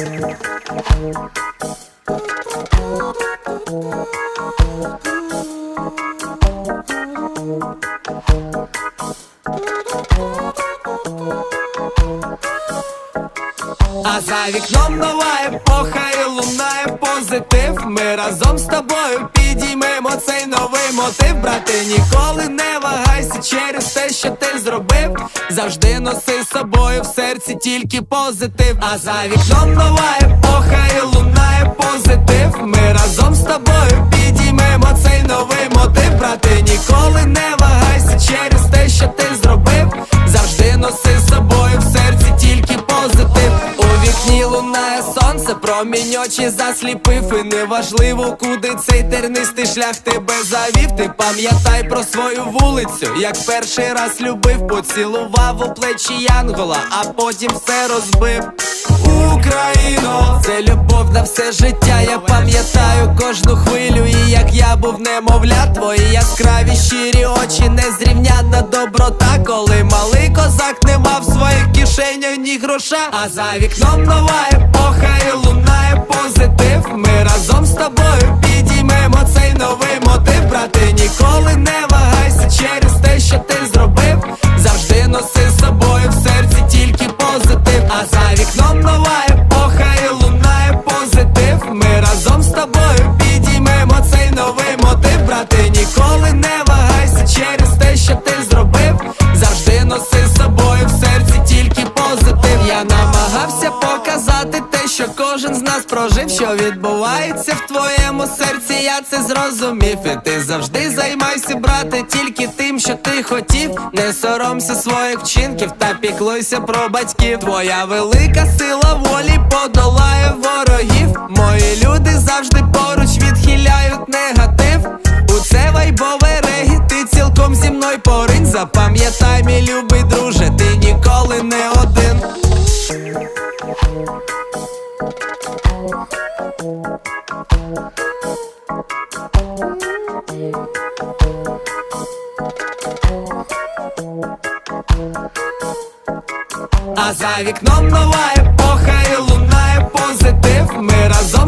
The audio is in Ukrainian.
А за вікном нова епоха і лунає позитив. Ми разом з тобою мотив. Брате, ніколи не вагайся через те, що ти зробив. Завжди носи з собою в серці тільки позитив. А за вікном нова епоха і лунає позитив. Ми разом з тобою підіймемо цей новий мотив. Брате, ніколи не вагайся через те, що ти зробив. Завжди носи з собою в серці тільки позитив. У вікні лунає сонце, промінь очі засліпив. І неважливо, куди цей тернистий шлях тебе завів. Ти пам'ятай про свою вулицю, як перший раз любив, поцілував у плечі Янгола, а потім все розбив. Україно, це любов на все життя. Я пам'ятаю кожну хвилю, і як я був немовля, твої яскраві щирі очі, незрівнянна доброта, коли малий козак не мав в своїх кишенях ні гроша. А за вікном нова епоха і лунає позитив. Ми разом з тобою підіймемо цей новий мотив. Що кожен з нас прожив, що відбувається в твоєму серці. Я це зрозумів. І ти завжди займайся, брате, тільки тим, що ти хотів. Не соромся своїх вчинків та піклуйся про батьків. Твоя велика сила волі подолає ворогів. Мої люди завжди поруч відхиляють негатив. У це вайбове регі, ти цілком зі мною поринь. Запам'ятай, мій любий друже, ти ніколи не один. А за вікном нова епоха і лунає позитив. Ми разом